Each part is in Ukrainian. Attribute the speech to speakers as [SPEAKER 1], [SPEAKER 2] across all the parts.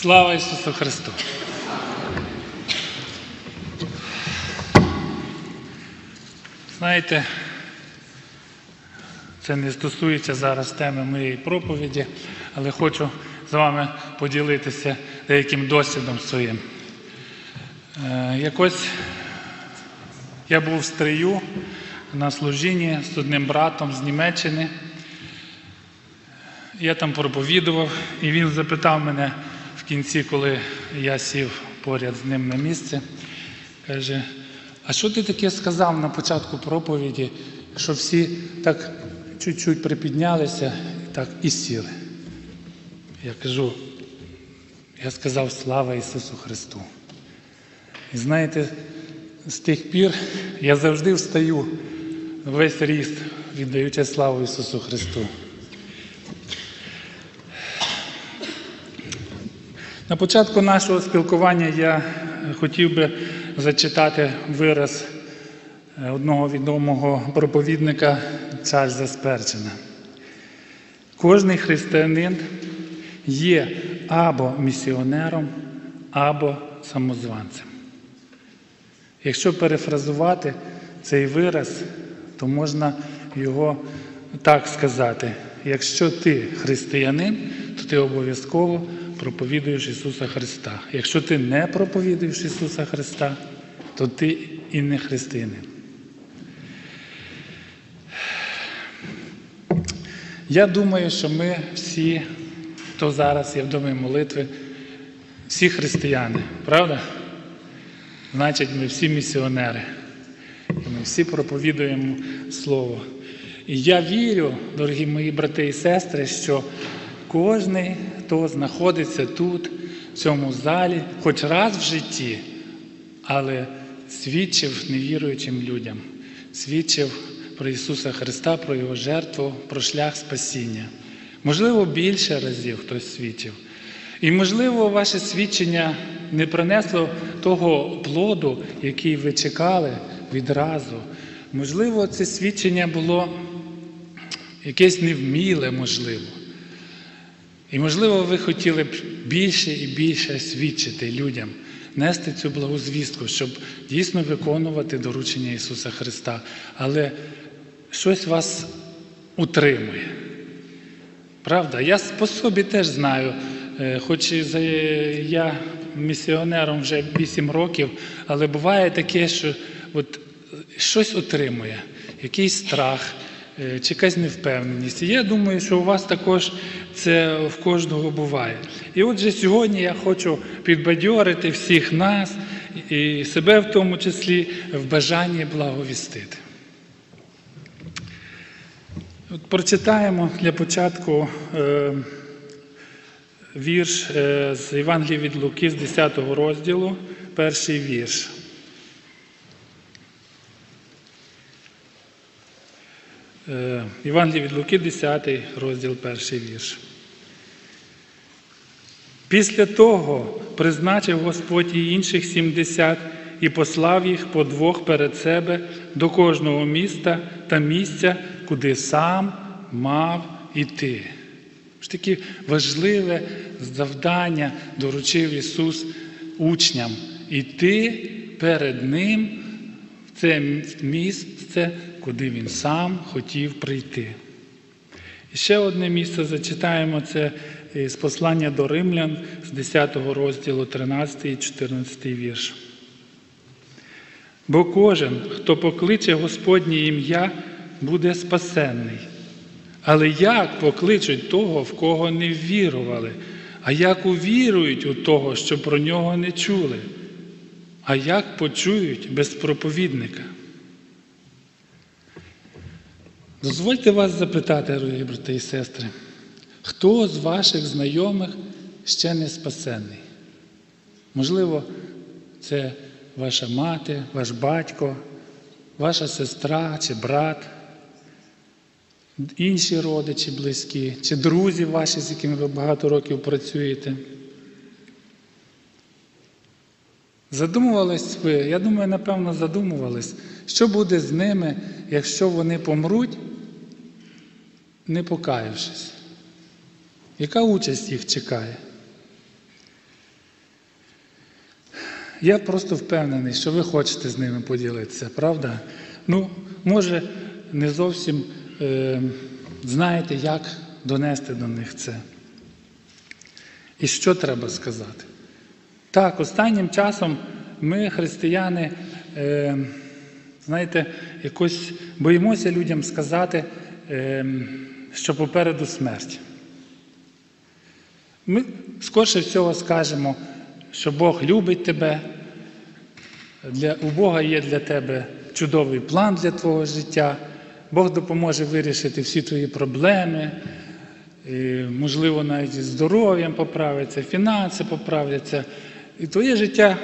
[SPEAKER 1] Слава Ісусу Христу! Знаєте, це не стосується зараз теми моєї проповіді, але хочу з вами поділитися деяким досвідом своїм. Е, Якось я був в стрию на служінні з одним братом з Німеччини. Я там проповідував, і він запитав мене в кінці, коли я сів поряд з ним на місце, каже, а що ти таке сказав на початку проповіді, що всі так чуть-чуть припіднялися так і сіли? Я кажу, я сказав слава Ісусу Христу. І знаєте, з тих пір я завжди встаю весь ріст, віддаючи славу Ісусу Христу. На початку нашого спілкування я хотів би зачитати вираз одного відомого проповідника Чарльза Сперчена. Кожний християнин є або місіонером, або самозванцем. Якщо перефразувати цей вираз, то можна його так сказати: якщо ти християнин, то ти обов'язково проповідуєш Ісуса Христа. Якщо ти не проповідуєш Ісуса Христа, то ти і не християнин. Я думаю, що ми всі, хто зараз є в домі молитви, всі християни, правда? Значить, ми всі місіонери. І ми всі проповідуємо Слово. І я вірю, дорогі мої брати і сестри, що кожен, хто знаходиться тут, в цьому залі, хоч раз в житті, але свідчив невіруючим людям, свідчив про Ісуса Христа, про Його жертву, про шлях спасіння. Можливо, більше разів хтось свідчив. І, можливо, ваше свідчення не принесло того плоду, який ви чекали відразу. Можливо, це свідчення було якесь невміле, можливо. І, можливо, ви хотіли б більше і більше свідчити людям, нести цю благозвістку, щоб дійсно виконувати доручення Ісуса Христа. Але щось вас утримує. Правда? Я по собі теж знаю, хоч я місіонером вже 8 років, але буває таке, що от щось утримує, якийсь страх чи якась невпевненість. І я думаю, що у вас також це в кожного буває. І отже, сьогодні я хочу підбадьорити всіх нас і себе в тому числі в бажанні благовістити. От Прочитаємо для початку е, вірш е, з Євангелія від Луки з 10 розділу, перший вірш. Е, від Луки, 10 розділ, перший вірш. Після того призначив Господь і інших 70 і послав їх по двох перед себе до кожного міста та місця, куди сам мав іти. Ж таке важливе завдання доручив Ісус учням іти перед Ним це місце, куди Він сам хотів прийти. І ще одне місце зачитаємо це з послання до римлян з 10 розділу 13 і 14 вірш. Бо кожен, хто покличе Господнє ім'я, буде спасенний. Але як покличуть того, в кого не ввірували, а як увірують у того, що про нього не чули, а як почують без проповідника? Дозвольте вас запитати, дорогі брати і сестри, хто з ваших знайомих ще не спасенний? Можливо, це ваша мати, ваш батько, ваша сестра чи брат, інші родичі близькі, чи друзі ваші, з якими ви багато років працюєте. Задумувались ви, я думаю, напевно, задумувались, що буде з ними, якщо вони помруть, не покаявшись. Яка участь їх чекає? Я просто впевнений, що ви хочете з ними поділитися, правда? Ну, може, не зовсім е, знаєте, як донести до них це. І що треба сказати? Так, останнім часом ми, християни, е, знаєте, якось боїмося людям сказати, е, що попереду смерть. Ми скорше всього скажемо, що Бог любить тебе, для, у Бога є для тебе чудовий план для твого життя, Бог допоможе вирішити всі твої проблеми, і, можливо, навіть здоров'ям поправиться, фінанси поправляться. І твоє життя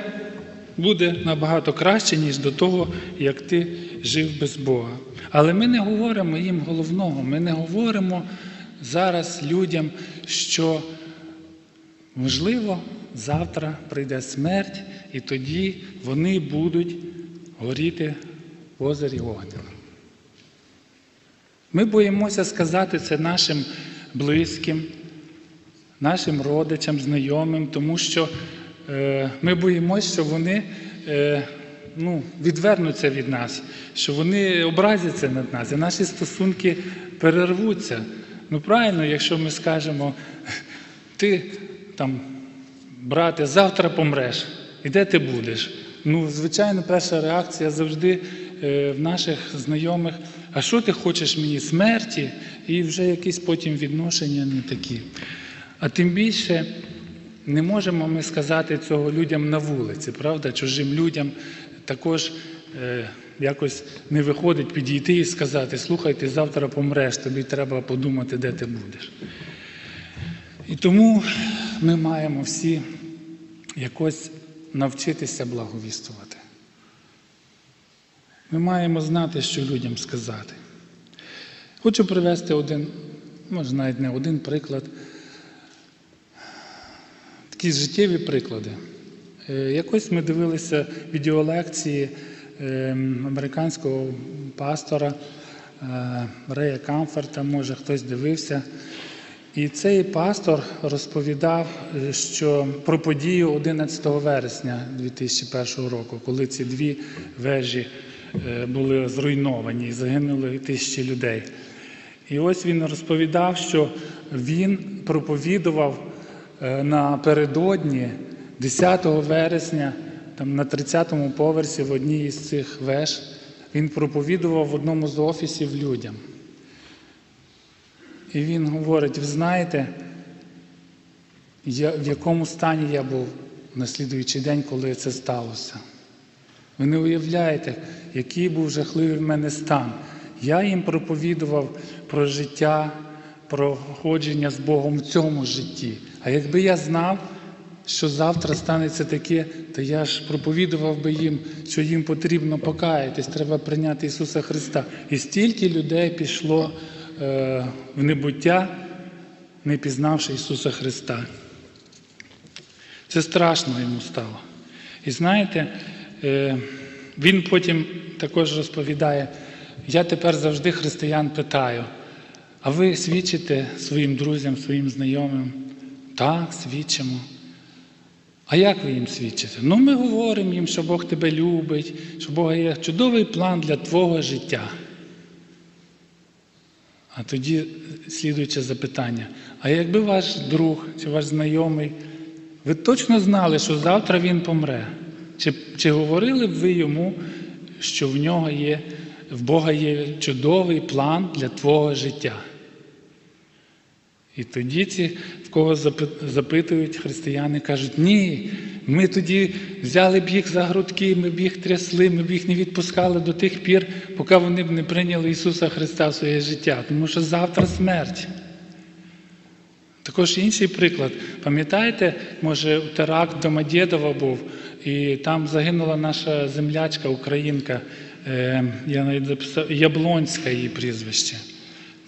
[SPEAKER 1] буде набагато краще, ніж до того, як ти жив без Бога. Але ми не говоримо їм головного, ми не говоримо зараз людям, що можливо завтра прийде смерть, і тоді вони будуть горіти в озері Огненому. Ми боїмося сказати це нашим близьким, нашим родичам, знайомим, тому що ми боїмося, що вони е, ну, відвернуться від нас, що вони образяться над нас, і наші стосунки перервуться. Ну, правильно, якщо ми скажемо, ти там, брате, завтра помреш, і де ти будеш? Ну, звичайно, перша реакція завжди е, в наших знайомих, а що ти хочеш мені смерті? І вже якісь потім відношення не такі. А тим більше не можемо ми сказати цього людям на вулиці, правда? Чужим людям також е, якось не виходить підійти і сказати, слухай, ти завтра помреш, тобі треба подумати, де ти будеш. І тому ми маємо всі якось навчитися благовістувати. Ми маємо знати, що людям сказати. Хочу привести один, може навіть не один приклад, такі життєві приклади. Е, Якось ми дивилися відеолекції е, американського пастора е, Рея Камферта, може хтось дивився. І цей пастор розповідав, що про подію 11 вересня 2001 року, коли ці дві вежі були зруйновані і загинули тисячі людей. І ось він розповідав, що він проповідував напередодні 10 вересня, там на 30-му поверсі в одній із цих веж, він проповідував в одному з офісів людям. І він говорить: ви знаєте, я, в якому стані я був на слідуючий день, коли це сталося. Ви не уявляєте, який був жахливий в мене стан. Я їм проповідував про життя, про ходження з Богом в цьому житті. А якби я знав, що завтра станеться таке, то я ж проповідував би їм, що їм потрібно покаятись, треба прийняти Ісуса Христа. І стільки людей пішло е, в небуття, не пізнавши Ісуса Христа. Це страшно йому стало. І знаєте, е, він потім також розповідає, я тепер завжди християн питаю, а ви свідчите своїм друзям, своїм знайомим? Так, свідчимо. А як ви їм свідчите? Ну, ми говоримо їм, що Бог тебе любить, що Бога є чудовий план для твого життя. А тоді слідуюче запитання: а якби ваш друг чи ваш знайомий, ви точно знали, що завтра він помре? Чи, чи говорили б ви йому, що в нього є, в Бога є чудовий план для твого життя? І тоді ці, в кого запитують християни, кажуть, ні, ми тоді взяли б їх за грудки, ми б їх трясли, ми б їх не відпускали до тих пір, поки вони б не прийняли Ісуса Христа в своє життя, тому що завтра смерть. Також інший приклад. Пам'ятаєте, може, теракт Домодєдова був, і там загинула наша землячка, українка, е, я навіть записав, Яблонська її прізвище.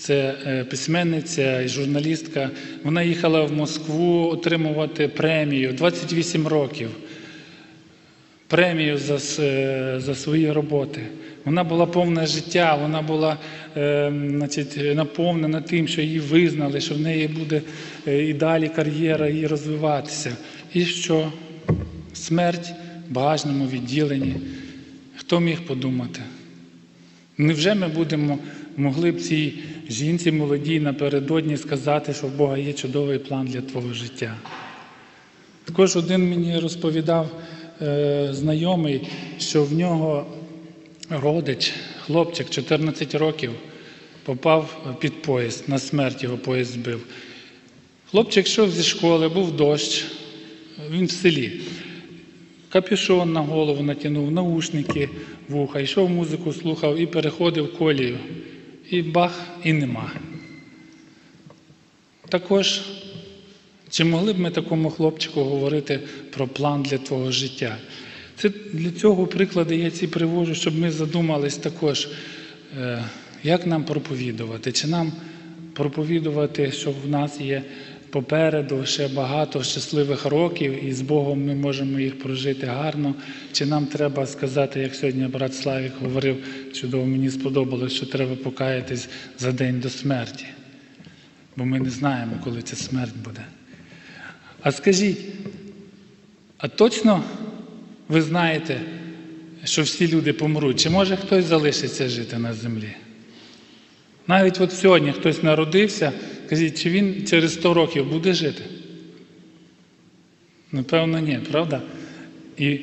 [SPEAKER 1] Це е, письменниця і журналістка. Вона їхала в Москву отримувати премію 28 років. Премію за, е, за свої роботи. Вона була повна життя, вона була е, значить, наповнена тим, що її визнали, що в неї буде е, і далі кар'єра і розвиватися. І що смерть в багажному відділенні. Хто міг подумати? Невже ми будемо могли б цій жінці молодій напередодні сказати, що в Бога є чудовий план для твого життя? Також один мені розповідав е, знайомий, що в нього родич, хлопчик 14 років, попав під поїзд, на смерть його поїзд збив. Хлопчик йшов зі школи, був дощ, він в селі. Капюшон на голову натягнув, наушники вуха, йшов музику, слухав і переходив колію. І бах, і нема. Також, чи могли б ми такому хлопчику говорити про план для твого життя? Це для цього приклади я ці привожу, щоб ми задумались також, е, як нам проповідувати, чи нам проповідувати, що в нас є попереду ще багато щасливих років, і з Богом ми можемо їх прожити гарно. Чи нам треба сказати, як сьогодні брат Славік говорив, чудово мені сподобалось, що треба покаятись за день до смерті, бо ми не знаємо, коли ця смерть буде. А скажіть, а точно ви знаєте, що всі люди помруть? Чи може хтось залишиться жити на землі? Навіть от сьогодні хтось народився, кажіть, чи він через 100 років буде жити? Напевно, ні, правда? І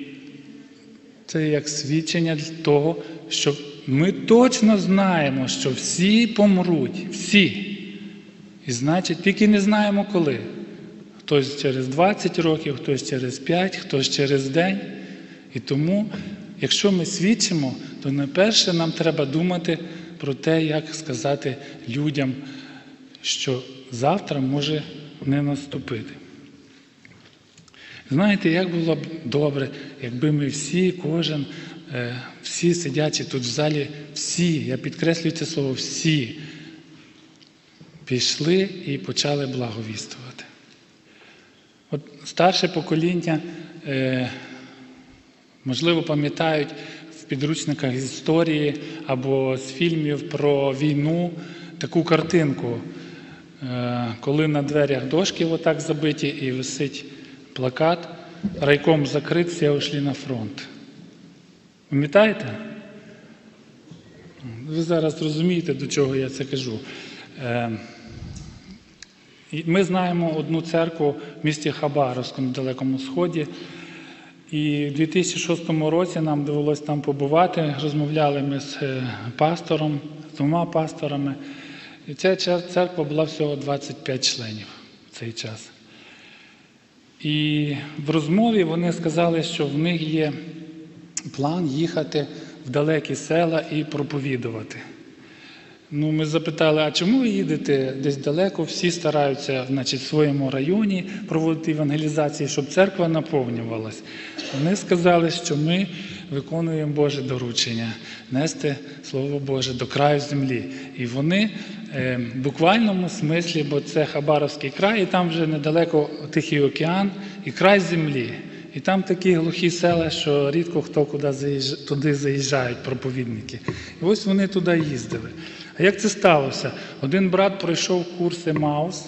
[SPEAKER 1] це як свідчення того, що ми точно знаємо, що всі помруть, всі. І значить, тільки не знаємо коли. Хтось через 20 років, хтось через 5, хтось через день. І тому, якщо ми свідчимо, то найперше нам треба думати про те, як сказати людям, що завтра може не наступити. Знаєте, як було б добре, якби ми всі, кожен, е, всі сидячі тут в залі, всі, я підкреслюю це слово, всі пішли і почали благовістувати. От старше покоління, е, можливо, пам'ятають в підручниках історії або з фільмів про війну таку картинку, коли на дверях дошки отак забиті і висить плакат Райком закрит, всі ушли на фронт. Пам'ятаєте? Ви зараз розумієте, до чого я це кажу. Е, Ми знаємо одну церкву в місті Хабаровську на Далекому Сході. І в 2006 році нам довелося там побувати. Розмовляли ми з е, пастором, з двома пасторами. І ця церква була всього 25 членів в цей час. І в розмові вони сказали, що в них є план їхати в далекі села і проповідувати. Ну, Ми запитали, а чому ви їдете десь далеко? Всі стараються значить, в своєму районі проводити евангелізації, щоб церква наповнювалась. Вони сказали, що ми виконуємо Боже доручення, нести Слово Боже до краю землі. І вони е, в буквальному смислі, бо це Хабаровський край, і там вже недалеко Тихий океан і край землі. І там такі глухі села, що рідко хто куди заїжджає, туди заїжджають проповідники. І ось вони туди їздили. А як це сталося? Один брат пройшов курси Маус,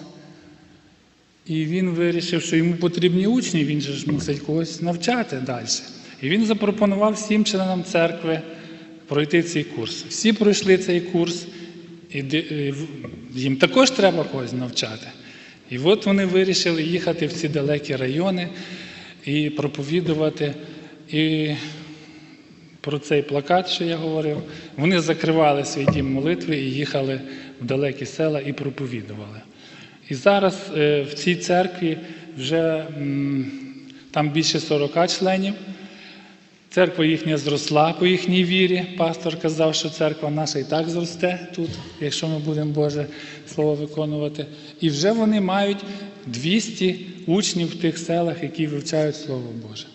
[SPEAKER 1] і він вирішив, що йому потрібні учні, він же ж мусить когось навчати далі. І він запропонував всім членам церкви пройти цей курс. Всі пройшли цей курс, і їм також треба когось навчати. І от вони вирішили їхати в ці далекі райони і проповідувати. І про цей плакат, що я говорив, вони закривали свій дім молитви і їхали в далекі села і проповідували. І зараз в цій церкві вже там більше 40 членів. Церква їхня зросла по їхній вірі. Пастор казав, що церква наша і так зросте тут, якщо ми будемо Боже Слово виконувати. І вже вони мають 200 учнів в тих селах, які вивчають Слово Боже.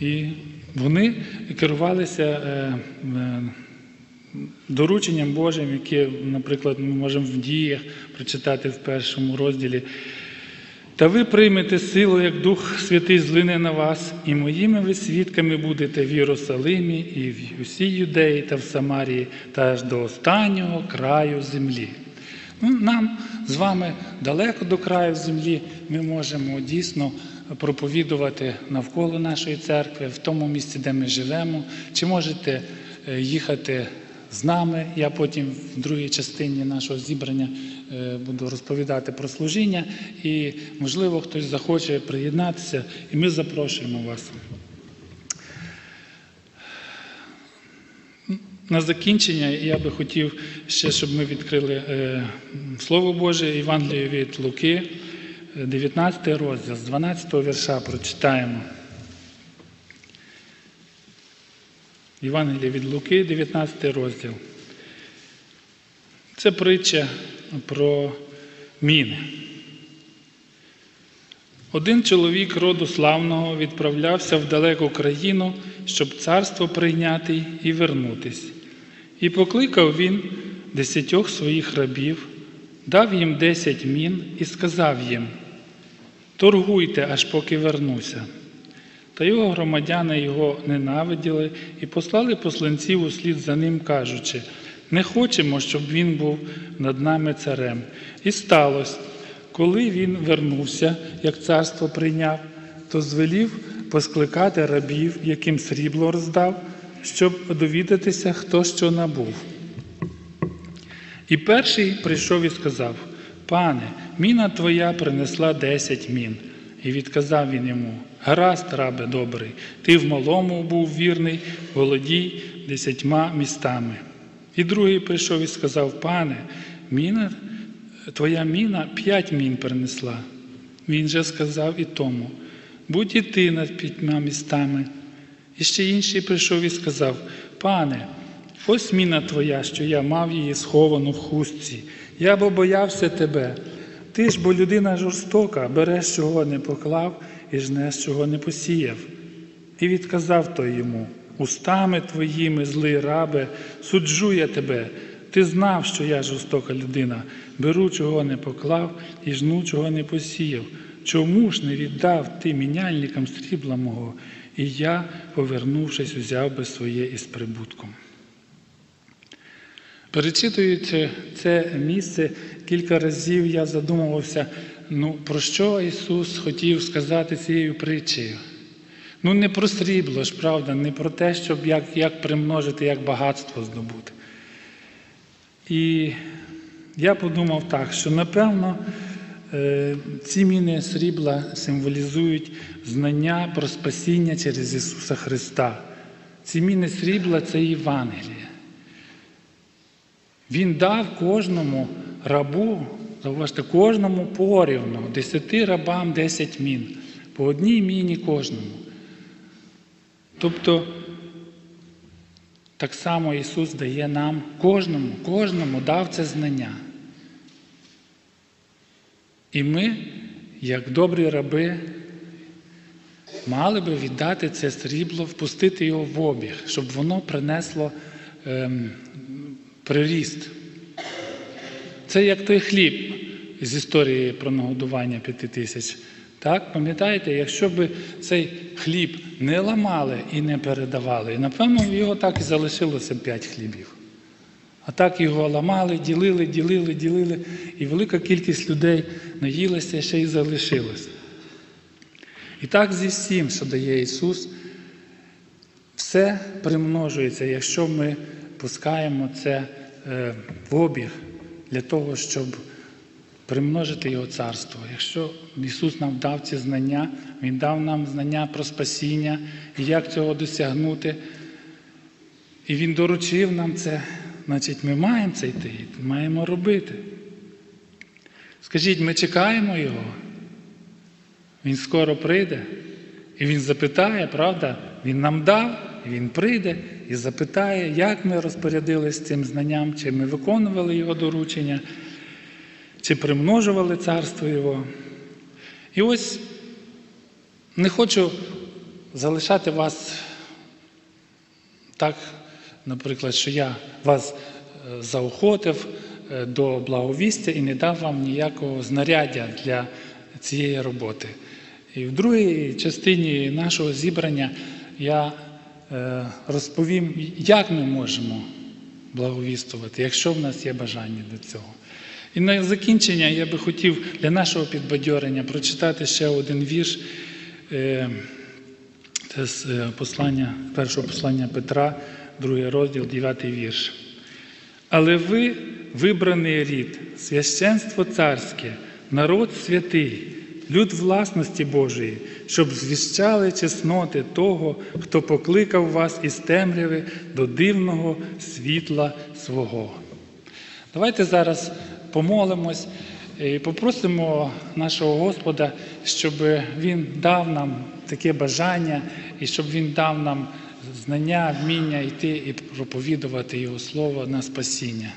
[SPEAKER 1] І вони керувалися дорученням Божим, яке, наприклад, ми можемо в діях прочитати в першому розділі. Та ви приймете силу, як Дух Святий злине на вас, і моїми ви свідками будете в Єрусалимі, і в усій Юдеї та в Самарії, та аж до останнього краю землі. Ну, Нам з вами далеко до краю землі ми можемо дійсно проповідувати навколо нашої церкви, в тому місці, де ми живемо. Чи можете е, їхати з нами? Я потім в другій частині нашого зібрання буду розповідати про служіння, і, можливо, хтось захоче приєднатися, і ми запрошуємо вас. На закінчення я би хотів ще, щоб ми відкрили е, Слово Боже, Євангеліє від Луки, е, 19 розділ, з 12 вірша прочитаємо. Євангеліє від Луки, 19 розділ. Це притча про міни. Один чоловік роду славного відправлявся в далеку країну, щоб царство прийняти і вернутись. І покликав він десятьох своїх рабів, дав їм десять мін і сказав їм: Торгуйте, аж поки вернуся. Та його громадяни його ненавиділи і послали посланців услід за ним, кажучи: не хочемо, щоб він був над нами царем. І сталося, коли він вернувся, як царство прийняв, то звелів поскликати рабів, яким срібло роздав, щоб довідатися, хто що набув. І перший прийшов і сказав: Пане, міна твоя принесла десять мін. І відказав він йому: Гаразд, рабе добрий, ти в малому був вірний, володій десятьма містами. І другий прийшов і сказав: Пане, міна, твоя міна п'ять мін принесла. Він же сказав і тому: будь і ти над п'ятьма містами. І ще інший прийшов і сказав: Пане, ось міна твоя, що я мав її сховану в хустці. Я бо боявся тебе. Ти ж, бо людина жорстока, береш, чого не поклав, і жнеш, чого не посіяв. І відказав той йому: Устами твоїми, злий рабе, суджу я тебе. Ти знав, що я жорстока людина, беру, чого не поклав, і жну, чого не посіяв. Чому ж не віддав ти міняльникам срібла мого, і я, повернувшись, узяв би своє із прибутком. Перечитуючи це місце, кілька разів я задумувався, ну про що Ісус хотів сказати цією притчею. Ну, не про срібло ж, правда, не про те, щоб як, як примножити, як багатство здобути. І я подумав так, що напевно е, ці міни срібла символізують знання про спасіння через Ісуса Христа. Ці міни срібла це Євангеліє. Він дав кожному рабу, зауважте, кожному порівну, десяти рабам десять мін, по одній міні кожному. Тобто, так само Ісус дає нам кожному, кожному дав це знання. І ми, як добрі раби, мали би віддати це срібло, впустити його в обіг, щоб воно принесло ем, приріст. Це як той хліб з історії про нагодування п'яти тисяч. Так, пам'ятаєте, якщо б цей хліб не ламали і не передавали, напевно, його так і залишилося п'ять хлібів. А так його ламали, ділили, ділили, ділили, і велика кількість людей наїлася ще й залишилась. І так зі всім, що дає Ісус, все примножується, якщо ми пускаємо це е, в обіг для того, щоб примножити Його царство. Якщо Ісус нам дав ці знання, Він дав нам знання про спасіння і як цього досягнути, і Він доручив нам це, значить ми маємо це йти, маємо робити. Скажіть, ми чекаємо Його? Він скоро прийде, і Він запитає, правда? Він нам дав, і Він прийде і запитає, як ми розпорядилися цим знанням, чи ми виконували Його доручення, чи примножували царство Його. І ось не хочу залишати вас так, наприклад, що я вас е, заохотив е, до благовістя і не дав вам ніякого знаряддя для цієї роботи. І в другій частині нашого зібрання я е, розповім, як ми можемо благовістувати, якщо в нас є бажання до цього. І на закінчення я би хотів для нашого підбадьорення прочитати ще один вірш. Е, Це з е, послання, першого послання Петра, другий розділ, 9 вірш. Але ви вибраний рід, священство царське, народ святий, люд власності Божої, щоб звіщали чесноти того, хто покликав вас із темряви до дивного світла свого. Давайте зараз помолимось і попросимо нашого Господа, щоб Він дав нам таке бажання і щоб Він дав нам знання, вміння йти і проповідувати Його Слово на спасіння.